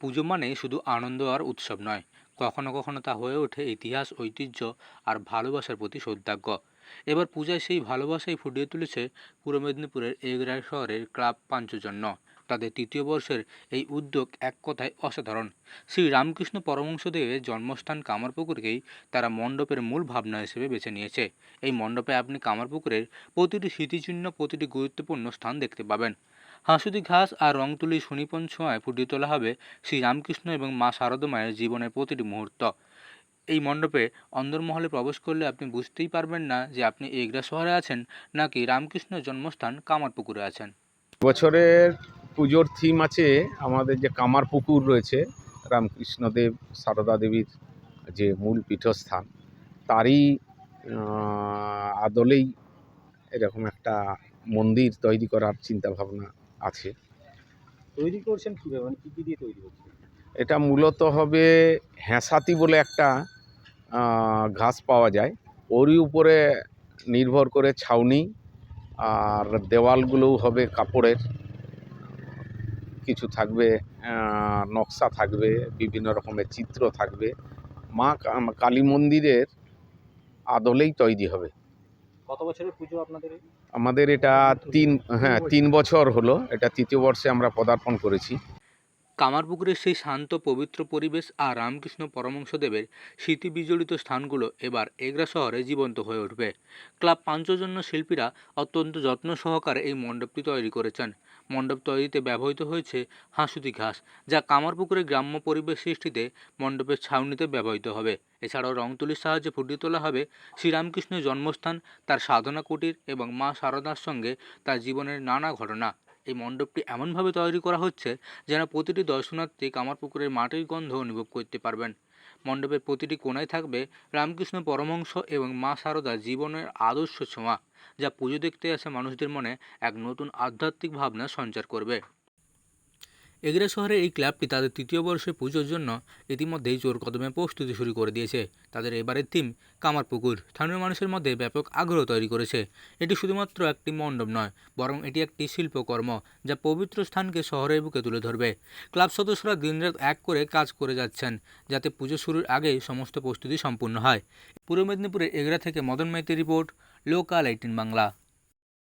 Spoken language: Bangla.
পুজো মানে শুধু আনন্দ আর উৎসব নয়। কখনো কখনো তা হয়ে ওঠে ইতিহাস, ঐতিহ্য আর ভালোবাসার প্রতি শ্রদ্ধাজ্ঞ। এবার পূজায় সেই ভালোবাসাই ফুটিয়ে তুলেছে পূর্ব মেদিনীপুরের এগরাই শহরের ক্লাব পাঞ্চজন্য। তাদের তৃতীয় বর্ষের এই উদ্যোগ এক কথায় অসাধারণ। শ্রী রামকৃষ্ণ পরমহংসদেবের জন্মস্থান কামারপুকুরকেই তারা মণ্ডপের মূল ভাবনা হিসেবে বেছে নিয়েছে। এই মণ্ডপে আপনি কামারপুকুরের প্রতিটি স্মৃতিচিহ্ন, প্রতিটি গুরুত্বপূর্ণ স্থান দেখতে পাবেন। হাঁসুদি ঘাস আর রং তুলি সুনিপন ছোঁয়ায় ফুটিয়ে তোলা হবে শ্রী রামকৃষ্ণ এবং মা শারদা মায়ের জীবনের প্রতিটি মুহূর্ত। এই মণ্ডপে অন্দরমহলে প্রবেশ করলে আপনি বুঝতেই পারবেন না যে আপনি এগরা শহরে আছেন নাকি রামকৃষ্ণের জন্মস্থান কামারপুকুরে আছেন। বছরের পুজোর থিম আছে আমাদের যে কামার পুকুর রয়েছে রামকৃষ্ণদেব সারদা দেবীর যে মূল পীঠস্থান তারই আদলেই এরকম একটা মন্দির তৈরি করার চিন্তা ভাবনা আছে। তৈরি করছেন কীভাবে? মানে কী কী দিয়ে তৈরি করছেন এটা মূলত হবে হ্যাঁসাতি বলে একটা ঘাস পাওয়া যায়। ওরই উপরে নির্ভর করে ছাউনি আর দেওয়ালগুলোও হবে কাপড়ের। কিছু থাকবে নকশা থাকবে বিভিন্ন রকমের চিত্র থাকবে। মা কালী মন্দিরের আদলেই তৈরি হবে। কত বছরের পুজো আপনাদের? আমাদের এটা তিন হ্যাঁ তিন বছর হলো। এটা তৃতীয় বর্ষে আমরা পদার্পণ করেছি। কামারপুকুরের সেই শান্ত, পবিত্র পরিবেশ আর রামকৃষ্ণ পরমংশদেবের স্মৃতি বিজড়িত স্থানগুলো এবার এগরা শহরে জীবন্ত হয়ে উঠবে। ক্লাব পাঞ্চজন্য শিল্পীরা অত্যন্ত যত্ন সহকারে এই মণ্ডপটি তৈরি করেছেন। মণ্ডপ তৈরিতে ব্যবহৃত হয়েছে হাঁসুতি ঘাস, যা কামারপুকুরের গ্রাম্য পরিবেশ সৃষ্টিতে মণ্ডপের ছাউনিতে ব্যবহৃত হবে। এছাড়াও রং তুলির সাহায্যে ফুটিয়ে তোলা হবে শ্রীরামকৃষ্ণের জন্মস্থান, তার সাধনা কুটির এবং মা শারদার সঙ্গে তার জীবনের নানা ঘটনা। এই মণ্ডপটি এমনভাবে তৈরি করা হচ্ছে যেন প্রতিটি দর্শনার্থী কামারপুকুরের মাটির গন্ধ অনুভব করতে পারবেন। মণ্ডপের প্রতিটি কোনায় থাকবে রামকৃষ্ণ পরমহংস এবং মা শারদার জীবনের আদর্শ ছোঁয়া, যা পুজো দেখতে আসা মানুষদের মনে এক নতুন আধ্যাত্মিক ভাবনা সঞ্চার করবে। এগরা শহরের এই ক্লাবটি তাদের তৃতীয় বর্ষে পুজোর জন্য ইতিমধ্যেই জোর কদমে প্রস্তুতি শুরু করে দিয়েছে। তাদের এবারের থিম কামারপুকুর। স্থানীয় মানুষের মধ্যে ব্যাপক আগ্রহ তৈরি করেছে। এটি শুধুমাত্র একটি মণ্ডপ নয়, বরং এটি একটি শিল্পকর্ম যা পবিত্র স্থানকে শহরের বুকে তুলে ধরবে। ক্লাব সদস্যরা দিনরাত এক করে কাজ করে যাচ্ছেন, যাতে পুজো শুরুর আগেই সমস্ত প্রস্তুতি সম্পূর্ণ হয়। পূর্ব মেদিনীপুরের এগরা থেকে Madan Maiti report, Local eighteen Bangla.